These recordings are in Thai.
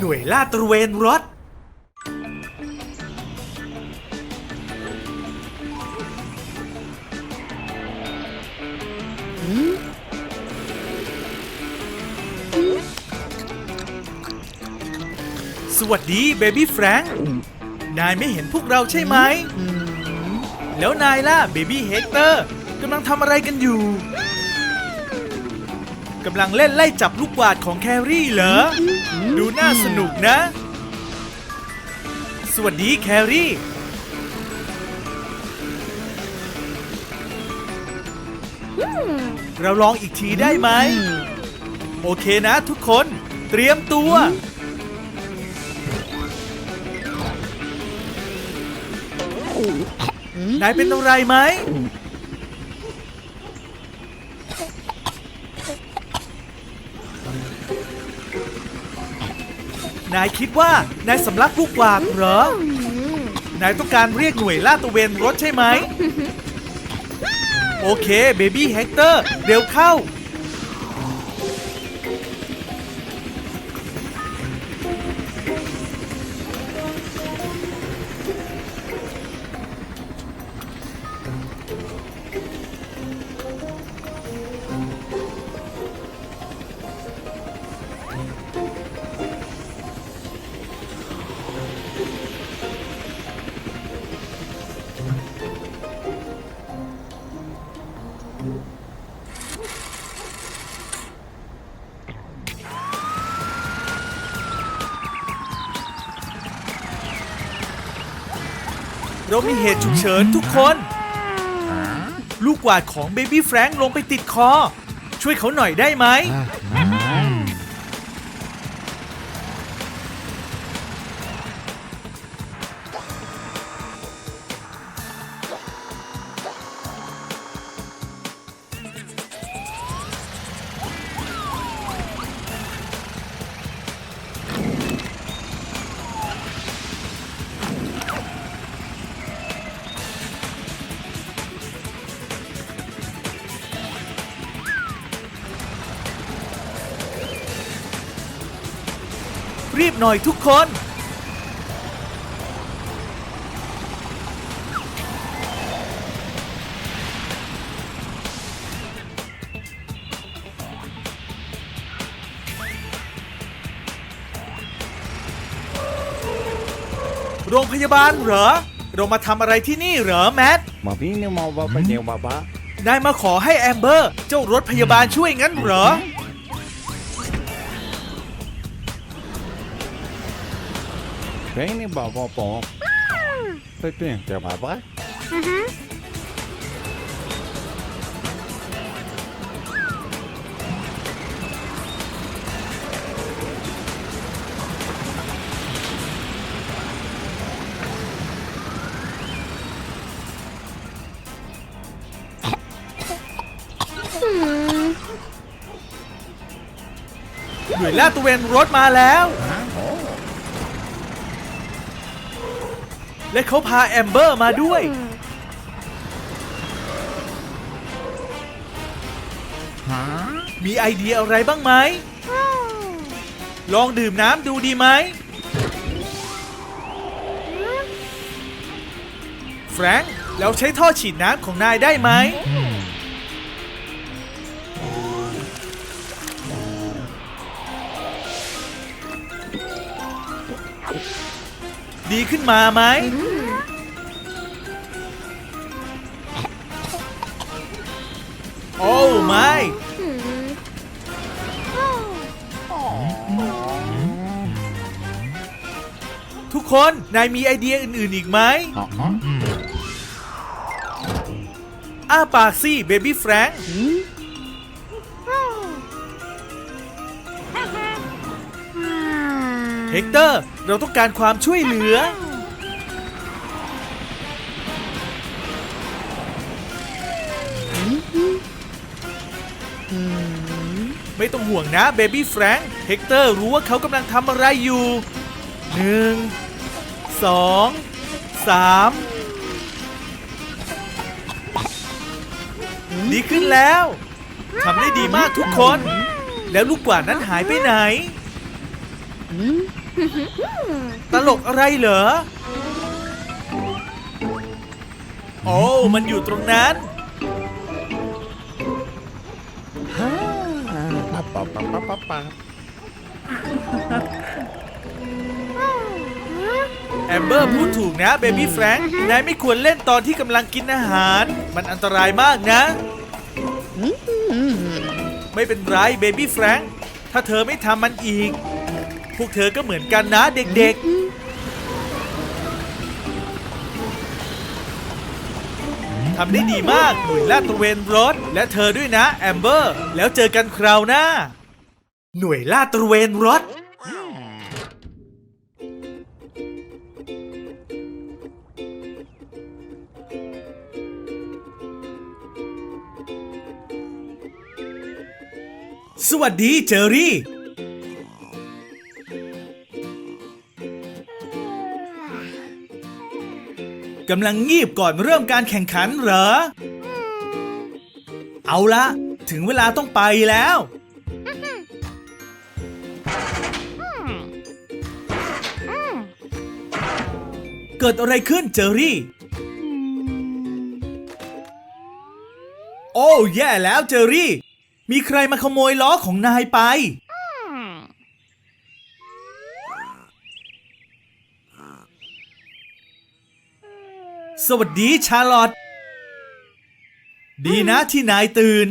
หน่วยลาดตระเวนรถ สวัสดีเบบี้แฟรงค์นายไม่เห็นพวกเราใช่ไหม แล้วนายล่ะเบบี้เฮกเตอร์กำลังทำอะไรกันอยู่ กำลังเล่นไล่จับลูกกวาดของแครี่เหรอ ดูน่าสนุกนะ สวัสดีแครี่ เราลองอีกทีได้ไหม โอเคนะทุกคนเตรียมตัว นายเป็นอะไรไหม นายคิดว่านายสำลักลูกกวาดเหรอ นายต้องการเรียกหน่วยลาดตระเวนรถใช่ไหม โอเค เบบี้แฮกเตอร์ เร็วเข้า เรามีเหตุฉุกเฉินทุกคน ลูกกวาดของเบบี้แฟรงค์ลงไปติดคอ ช่วยเขาหน่อยได้ไหม หน่อยทุกคน โรงพยาบาลเหรอ เรามาทำอะไรที่นี่เหรอแมท มาพี่เนี่ยมาบ้าไปเนี่ยบ้าบ้านายมาขอให้แอมเบอร์ เจ้ารถพยาบาลช่วยงั้นเหรอ เพลงนี่บ้าบ้าปองไปเปลี่ยนแต่บ้าบ้าหน่วยลาดตระเวนรถมาแล้ว และเขาพาแอมเบอร์มาด้วย มีไอเดียอะไรบ้างไหม ลองดื่มน้ำดูดีไหม แฟรงค์แล้วใช้ท่อฉีดน้ำของนายได้ไหม ดีขึ้นมาไหมโอ้ไม่ทุกคน นายมีไอเดียอื่น ๆ อีกไหมอ๋อฮะอ้าปากสิเบบี้แฟรงค์ เฮกเตอร์ เราต้องการความช่วยเหลือ ไม่ต้องห่วงนะเบบี้แฟรงค์เฮกเตอร์รู้ว่าเขากำลังทำอะไรอยู่หนึ่งสองสามดีขึ้นแล้วทำได้ดีมากทุกคน แล้วลูกกวาดนั้นหายไปไหน ตลกอะไรเหรอ โอ้ มันอยู่ตรงนั้นปั๊บปั๊บปั๊บปั๊บปั๊บปั๊บแอมเบอร์พูดถูกนะเบบี้แฟรงค์นายไม่ควรเล่นตอนที่กำลังกินอาหาร มันอันตรายมากนะ ไม่เป็นไรเบบี้แฟรงค์ถ้าเธอไม่ทำมันอีกพ วกเธอก็เหมือนกันนะเด็กๆ ทำได้ดีมากหน่วยลาดตระเวนรถ และเธอด้วยนะแอมเบอร์ แล้วเจอกันคราวหน้า หน่วยลาดตระเวนรถ สวัสดีเจอรี่ กำลังงีบก่อนเริ่มการแข่งขันเหรอ เอาละถึงเวลาต้องไปแล้ว เกิดอะไรขึ้นเจอรี่ โอ้แย่แล้วเจอรี่ มีใครมาขโมยล้อของนายไป สวัสดีชาร์ลอตดีนะที่นายตื่น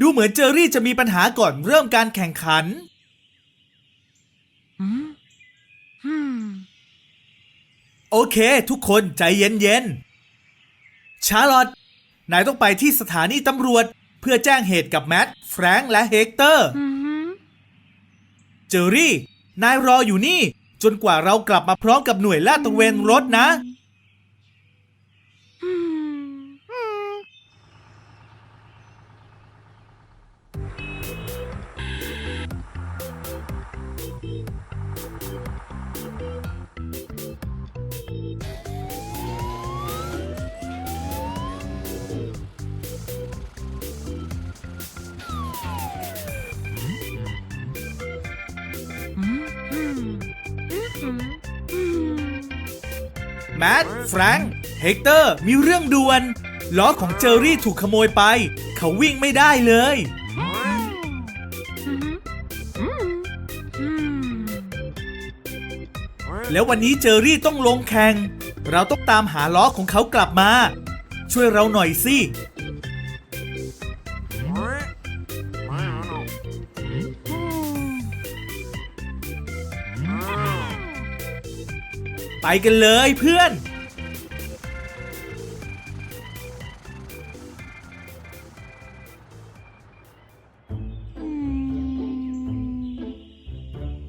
ดูเหมือนเจอรี่จะมีปัญหาก่อนเริ่มการแข่งขัน โอเค ทุกคนใจเย็นๆ ชาร์ลอตนายต้องไปที่สถานีตำรวจ เพื่อแจ้งเหตุกับแมทแฟรงค์และเฮกเตอร์ เจอรี่ นายรออยู่นี่ จนกว่าเรากลับมาพร้อมกับหน่วยลาดตระเวนรถนะ แมดแฟรงค์เฮกเตอร์มีเรื่องด่วน ล้อของเจอรี่ถูกขโมยไป เขาวิ่งไม่ได้เลย แล้ววันนี้เจอรี่ต้องลงแข่ง เราต้องตามหาล้อของเขากลับมา ช่วยเราหน่อยสิ ไปกันเลยเพื่อน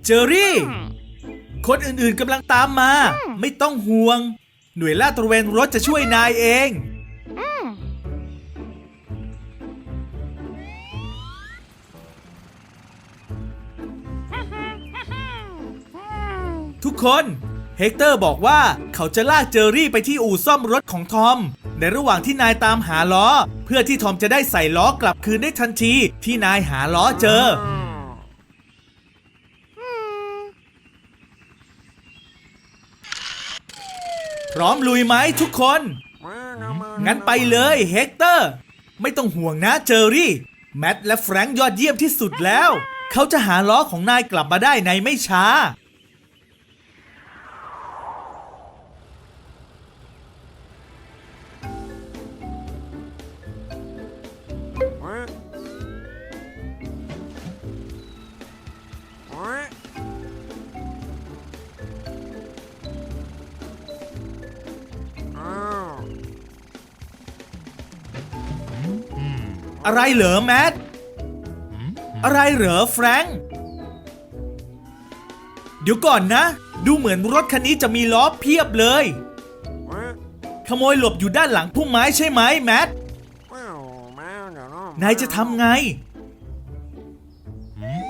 เจอรี่ คนอื่นๆกำลังตามมา ไม่ต้องห่วง หน่วยลาดตระเวนรถจะช่วยนายเองทุกคน ฮกเตอร์บอกว่าเขาจะลากเจอรี่ไปที่อู่ซ่อมรถของทอม ในระหว่างที่นายตามหาล้อ เพื่อที่ทอมจะได้ใส่ล้อกลับคืนได้ทันทีที่นายหาล้อเจอ พร้อมลุยไหมทุกคน งั้นไปเลยเฮกเตอร์ ไม่ต้องห่วงนะเจอรี่ แมทและแฟรงค์ยอดเยี่ยมที่สุดแล้ว เขาจะหาล้อของนายกลับมาได้ในไม่ช้า อะไรเหรอแมทอะไรเหรอแฟรงค์เดี๋ยวก่อนนะ ดูเหมือนรถคันนี้จะมีล้อเพียบเลย ขโมยหลบอยู่ด้านหลังพุ่มไม้ใช่ไหมแมทนายจะทำไง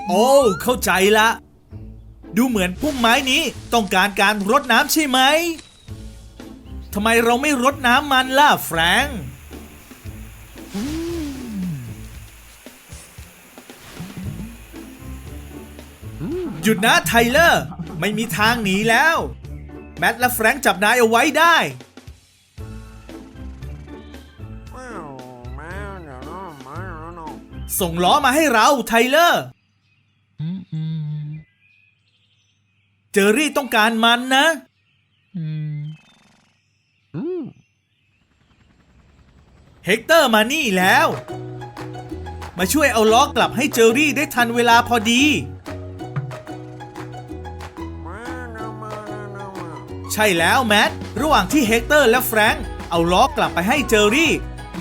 โอ้เข้าใจละ ดูเหมือนพุ่มไม้นี้ต้องการการรดน้ำใช่ไหมทำไมเราไม่รดน้ำมันล่ะแฟรงค์ หยุดนะไทเลอร์ ไม่มีทางหนีแล้ว แมทและแฟรงค์จับนายเอาไว้ได้ ส่งล้อมาให้เราไทเลอร์ เจอรี่ต้องการมันนะ เฮกเตอร์มานี่แล้ว มาช่วยเอาล้อกลับให้เจอรี่ได้ทันเวลาพอดี ใช่แล้วแมทระหว่างที่เฮกเตอร์และแฟรงค์เอาล้อกลับไปให้เจอรี่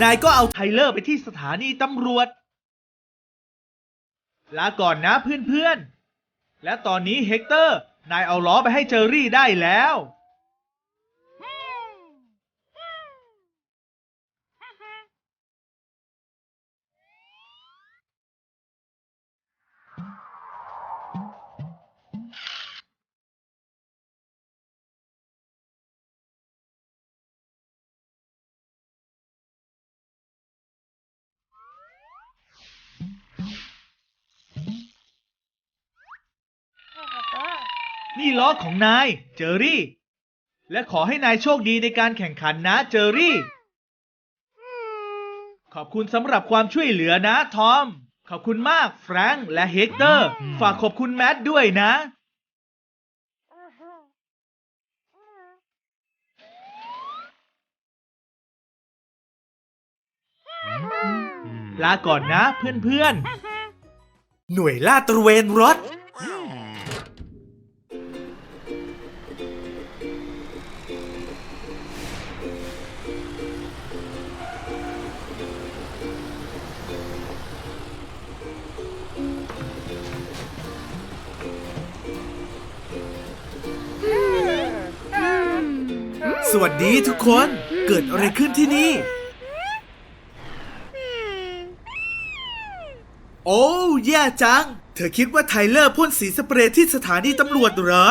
นายก็เอาไทเลอร์ไปที่สถานีตำรวจ ลาก่อนนะเพื่อนๆ และตอนนี้เฮกเตอร์ นายเอาล้อไปให้เจอรี่ได้แล้ว ล้อของนาย เจอรี่ และขอให้นายโชคดีในการแข่งขันนะ เจอรี่ ขอบคุณสำหรับความช่วยเหลือนะ ทอม ขอบคุณมาก แฟรงค์และเฮกเตอร์ ฝากขอบคุณแมทด้วยนะ ลาก่อนนะเพื่อนๆ หน่วยลาดตระเวนรถ สวัสดีทุกคน เกิดอะไรขึ้นที่นี่ โอ้แย่จัง เธอคิดว่าไทเลอร์พ่นสีสเปรย์ที่สถานีตำรวจเหรอ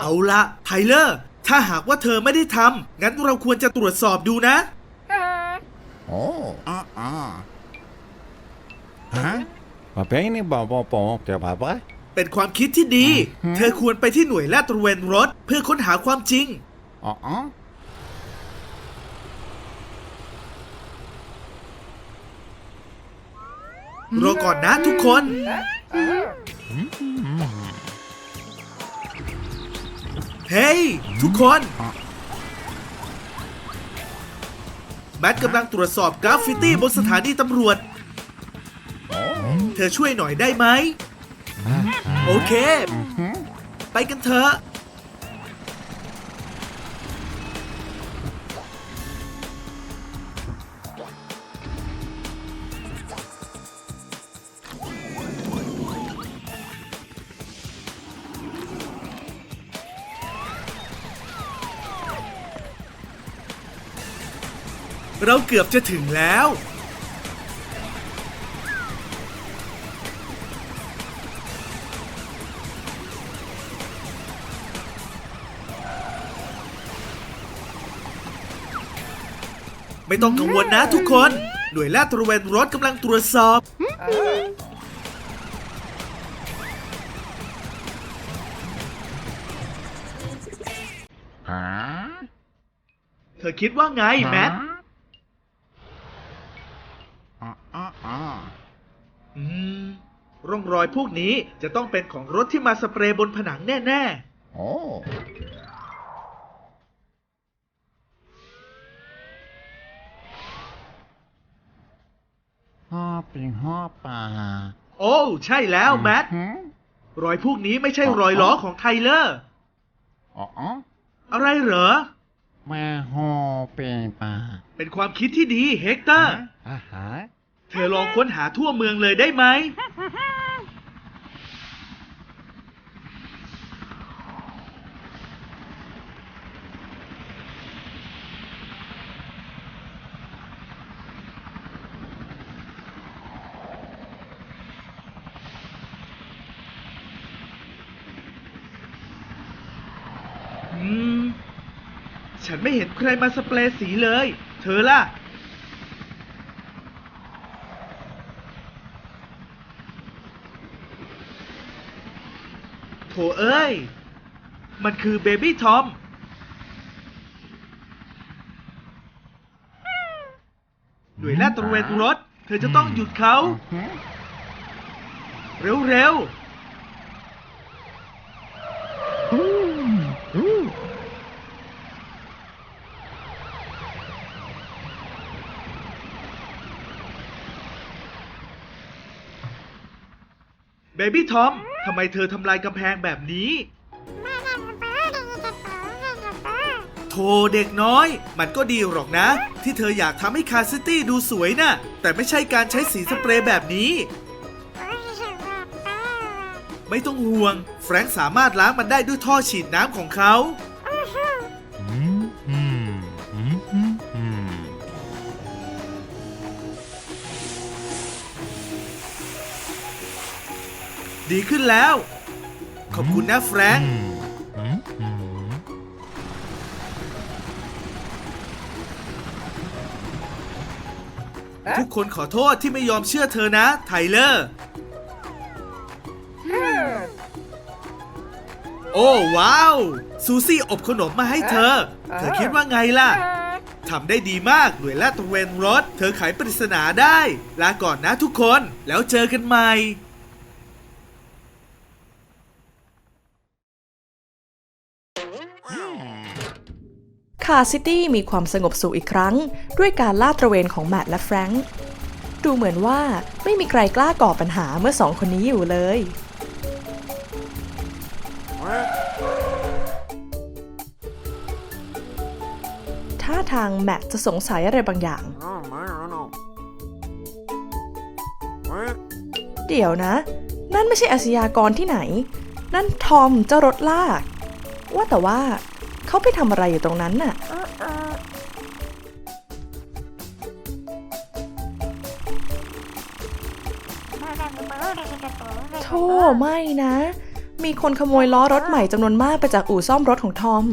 เอาละไทเลอร์ ถ้าหากว่าเธอไม่ได้ทำงั้นเราควรจะตรวจสอบดูนะ Oh. Ah ah. Huh? Wat ben je niet bang voor te papa? เป็นความคิดที่ดี เธอควรไปที่หน่วยลาดตระเวนรถ เพื่อค้นหาความจริง Ah ah. รอก่อนนะทุกคน เฮ้ย ทุกคนแมทกำลังตรวจสอบกราฟฟิตี้บนสถานีตำรวจ เธอช่วยหน่อยได้ไหม โอเค ไปกันเถอะ เราเกือบจะถึงแล้ว ไม่ต้องกังวลนะทุกคน หน่วยลาดตระเวนรถกำลังตรวจสอบ Huh? เธอคิดว่าไงแมท Ah ah ah. อืม ร่องรอยพวกนี้จะต้องเป็นของรถที่มาสเปรย์บนผนังแน่ Oh. Hopping hoppa. ๆโอ้ใช่แล้วแมท Hmm? รอยพวกนี้ไม่ใช่รอยล้อของไทเลอร์ Oh oh. อะไรเหรอมาฮอเป็นปลาเป็นความคิดที่ดีเฮกเตอร์อ่าฮะเธอลองค้นหาทั่วเมืองเลยได้ไหม ฉันไม่เห็นใครมาสเปรย์สีเลย เธอล่ะ โถเอ้ย มันคือเบบี้ทอม หน่วยลาดตระเวนรถ เธอจะต้องหยุดเขา เร็ว ๆ เบบี้ทอมทำไมเธอทำลายกำแพงแบบนี้โธ่เด็กน้อย มันก็ดีหรอกนะ ที่เธออยากทำให้คาซิตี้ดูสวยนะ่ะ แต่ไม่ใช่การใช้สีสเปรย์แบบนี้ ไม่ต้องห่วง แฟรงค์สามารถล้างมันได้ด้วยท่อฉีดน้ำของเขา ดีขึ้นแล้ว ขอบคุณนะแฟรงค์ Hmm, hmm, hmm. ทุกคนขอโทษที่ไม่ยอมเชื่อเธอนะ ไทเลอร์ โอ้ว้าว ซูซี่อบขนมมาให้เธอ เธอคิดว่าไงล่ะทำได้ดีมากหน่วยลาดตระเวนรถ เธอไขปริศนาได้ ลาก่อนนะทุกคน แล้วเจอกันใหม่ คาซิตี้มีความสงบสุขอีกครั้ง ด้วยการลาดตระเวนของแมทและแฟรงค์ดูเหมือนว่าไม่มีใครกล้าก่อปัญหาเมื่อสองคนนี้อยู่เลย ท่าทางแมทจะสงสัยอะไรบางอย่าง เดี๋ยวนะ นั่นไม่ใช่อาชญากรที่ไหน นั่นทอมเจ้ารถลาก ว่าแต่ว่า เขาไปทำอะไรอยู่ตรงนั้นน่ะ โธ่ไม่นะ มีคนขโมยล้อรถใหม่จำนวนมากไปจากอู่ซ่อมรถของทอม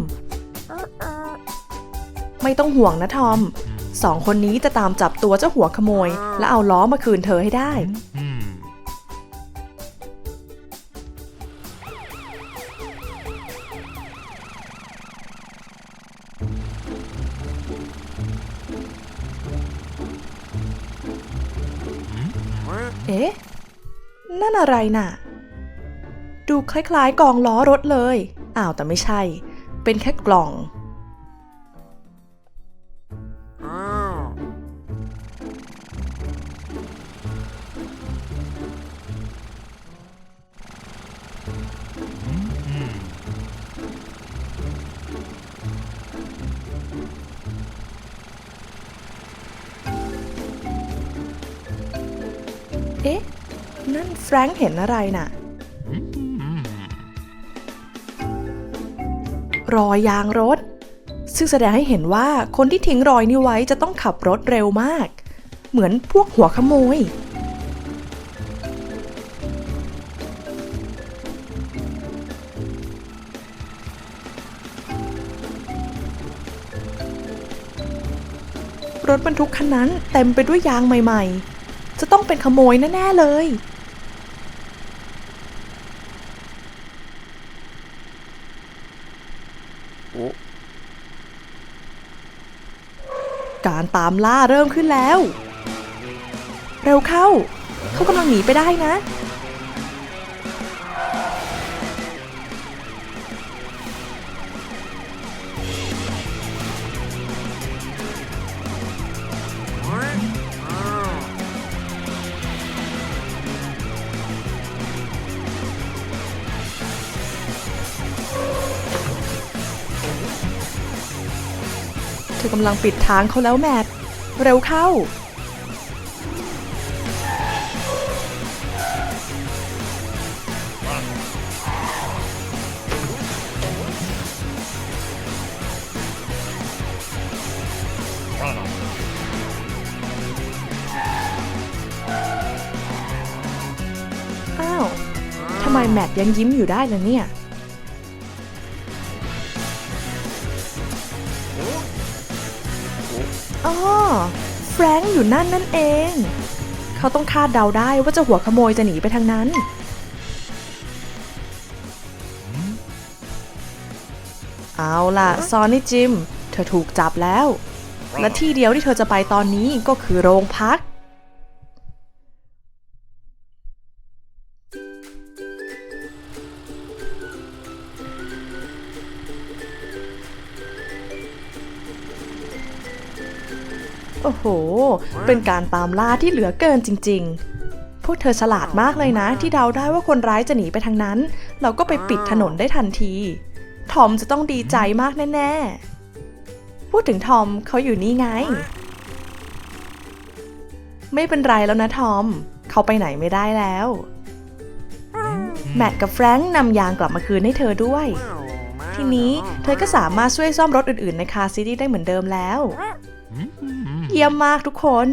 ไม่ต้องห่วงนะทอม สองคนนี้จะตามจับตัวเจ้าหัวขโมย และเอาล้อมาคืนเธอให้ได้ อะไรน่ะ ดูคล้ายๆกองล้อรถเลย อ้าวแต่ไม่ใช่ เป็นแค่กล่อง เอ๊ะ นั่นแฟรงค์เห็นอะไรน่ะ รอยยางรถ ซึ่งแสดงให้เห็นว่าคนที่ทิ้งรอยนี้ไว้จะต้องขับรถเร็วมาก เหมือนพวกหัวขโมย รถบรรทุกคันนั้นเต็มไปด้วยยางใหม่ ๆจะต้องเป็นขโมยแน่ ๆ เลย การตามล่าเริ่มขึ้นแล้ว เร็วเข้า เขากำลังหนีไปได้นะ กำลังปิดทางเขาแล้วแมทเร็วเข้า อ้าว ทำไมแมทยังยิ้มอยู่ได้ล่ะเนี่ย แฟรงค์อยู่นั่นนั่นเอง เขาต้องคาดเดาได้ว่าเจ้าหัวขโมยจะหนีไปทางนั้น เอาล่ะ ซอนนี่จิม เธอถูกจับแล้ว และที่เดียวที่เธอจะไปตอนนี้ก็คือโรงพัก เป็นการตามล่าที่เหลือเกินจริง ๆ พวกเธอฉลาดมากเลยนะ ที่เดาได้ว่าคนร้ายจะหนีไปทางนั้น เราก็ไปปิดถนนได้ทันที ทอมจะต้องดีใจมากแน่ ๆ พูดถึงทอมเขาอยู่นี่ไง ไม่เป็นไรแล้วนะทอม เขาไปไหนไม่ได้แล้ว แมทกับแฟรงค์นำยางกลับมาคืนให้เธอด้วย ทีนี้เธอก็สามารถช่วยซ่อมรถอื่นๆในคาร์ซิตี้ได้เหมือนเดิมแล้ว เยี่ยมมากทุกคน